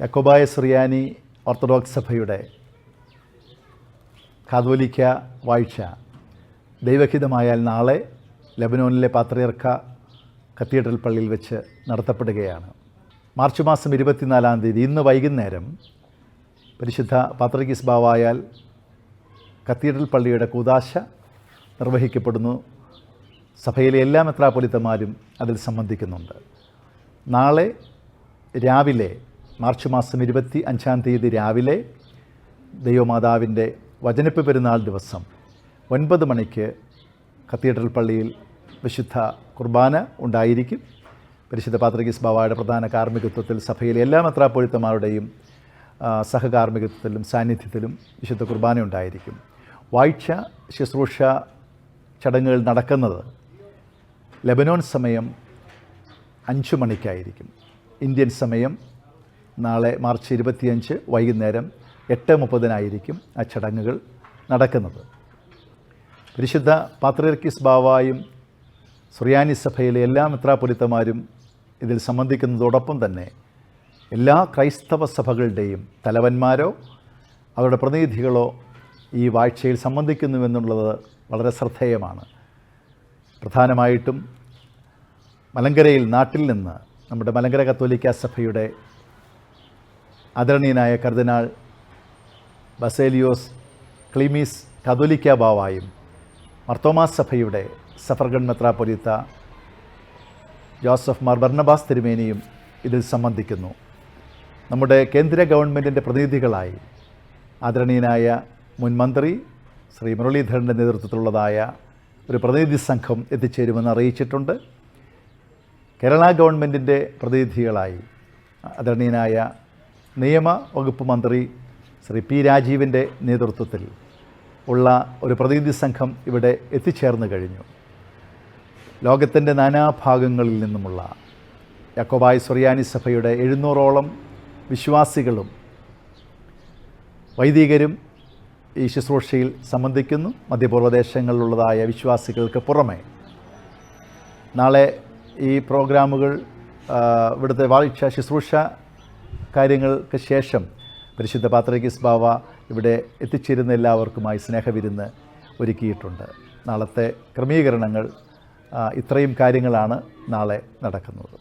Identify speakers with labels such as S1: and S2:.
S1: യക്കോബായ സുറിയാനി orthodox സഭയുടെ കാതോലിക്ക വാഴ്ച. ദൈവഹിതമായാൽ നാളെ ലബനോനിലെ പാത്രിയർക്ക കത്തീഡ്രൽ പള്ളിയിൽ വെച്ച് നടത്തപ്പെടുകയാണ്. മാർച്ച് മാസം ഇരുപത്തിനാലാം തീയതി ഇന്ന് വൈകുന്നേരം പരിശുദ്ധ പാത്രകീസ് ബാവായാൽ കത്തീഡ്രൽ പള്ളിയുടെ കൂതാശ നിർവഹിക്കപ്പെടുന്നു. സഭയിലെ എല്ലാ മെത്രാപൊലിത്തമാരും അതിൽ സംബന്ധിക്കുന്നുണ്ട്. നാളെ രാവിലെ മാർച്ച് മാസം ഇരുപത്തി അഞ്ചാം തീയതി രാവിലെ ദൈവമാതാവിന്റെ വചനപ്പ് പെരുന്നാൾ ദിവസം ഒൻപത് മണിക്ക് കത്തീഡ്രൽ പള്ളിയിൽ വിശുദ്ധ കുർബാന ഉണ്ടായിരിക്കും. പരിശുദ്ധ പാത്രഗീസ് ബാവയുടെ പ്രധാന കാർമ്മികത്വത്തിൽ സഭയിലെ എല്ലാ മെത്രാപ്പൊലിത്തമാരുടെയും ആ, സഹകാർമ്മികത്വത്തിലും സാന്നിധ്യത്തിലും വിശുദ്ധ കുർബാന ഉണ്ടായിരിക്കും. വാഴ്ച ശുശ്രൂഷ ചടങ്ങുകൾ നടക്കുന്നത് ലെബനോൻ സമയം അഞ്ചു മണിക്കായിരിക്കും. ഇന്ത്യൻ സമയം നാളെ മാർച്ച് ഇരുപത്തിയഞ്ച് വൈകുന്നേരം എട്ട് മുപ്പതിനായിരിക്കും ആ ചടങ്ങുകൾ നടക്കുന്നത്. പരിശുദ്ധ പാത്രർക്കിസ് ബാവായും സുറിയാനി സഭയിലെ എല്ലാ മിത്രാപുരിത്തമാരും ഇതിൽ സംബന്ധിക്കുന്നതോടൊപ്പം തന്നെ എല്ലാ ക്രൈസ്തവ സഭകളുടെയും തലവന്മാരോ അവരുടെ പ്രതിനിധികളോ ഈ വാഴ്ചയിൽ സംബന്ധിക്കുന്നുവെന്നുള്ളത് വളരെ ശ്രദ്ധേയമാണ്. പ്രധാനമായിട്ടും മലങ്കരയിൽ നാട്ടിൽ നിന്ന് നമ്മുടെ മലങ്കര കത്തോലിക്ക സഭയുടെ ആദരണീയനായ കർദിനാൾ ബസേലിയോസ് ക്ലിമീസ് കതോലിക്ക ബാവായും മർത്തോമാ സഭയുടെ സഫർഗൺ മെത്രാപൊലിത്ത ജോസഫ് മാർ ബർണബാസ് തിരുമേനിയും ഇതിൽ സംബന്ധിക്കുന്നു. നമ്മുടെ കേന്ദ്ര ഗവൺമെന്റിന്റെ പ്രതിനിധികളായി ആദരണീയനായ മുൻ മന്ത്രി ശ്രീ മുരളീധരന്റെ നേതൃത്വത്തിലുള്ളതായ ഒരു പ്രതിനിധി സംഘം എത്തിച്ചേരുമെന്ന് അറിയിച്ചിട്ടുണ്ട്. കേരള ഗവൺമെന്റിന്റെ പ്രതിനിധികളായി ആദരണീയനായ നിയമ വകുപ്പ് മന്ത്രി ശ്രീ പി രാജീവിന്റെ നേതൃത്വത്തിൽ ഉള്ള ഒരു പ്രതിനിധി സംഘം ഇവിടെ എത്തിച്ചേർന്ന് കഴിഞ്ഞു. ലോകത്തിന്റെ നാനാഭാഗങ്ങളിൽ നിന്നുമുള്ള യക്കോബായ് സൊറിയാനി സഭയുടെ എഴുന്നൂറോളം വിശ്വാസികളും വൈദികരും ഈ ശുശ്രൂഷയിൽ സംബന്ധിക്കുന്നു. മധ്യപൂർവദേശങ്ങളിലുള്ളതായ വിശ്വാസികൾക്ക് പുറമെ നാളെ ഈ പ്രോഗ്രാമുകൾ ഇവിടുത്തെ വാഴ്ച ശുശ്രൂഷ കാര്യങ്ങൾക്ക് ശേഷം പരിശുദ്ധ പാത്രകിസ് ബാവ ഇവിടെ എത്തിച്ചേരുന്ന എല്ലാവർക്കുമായി സ്നേഹവിരുന്ന് ഒരുക്കിയിട്ടുണ്ട്. നാളത്തെ ക്രമീകരണങ്ങൾ ഇത്രയും കാര്യങ്ങളാണ് നാളെ നടക്കുന്നത്.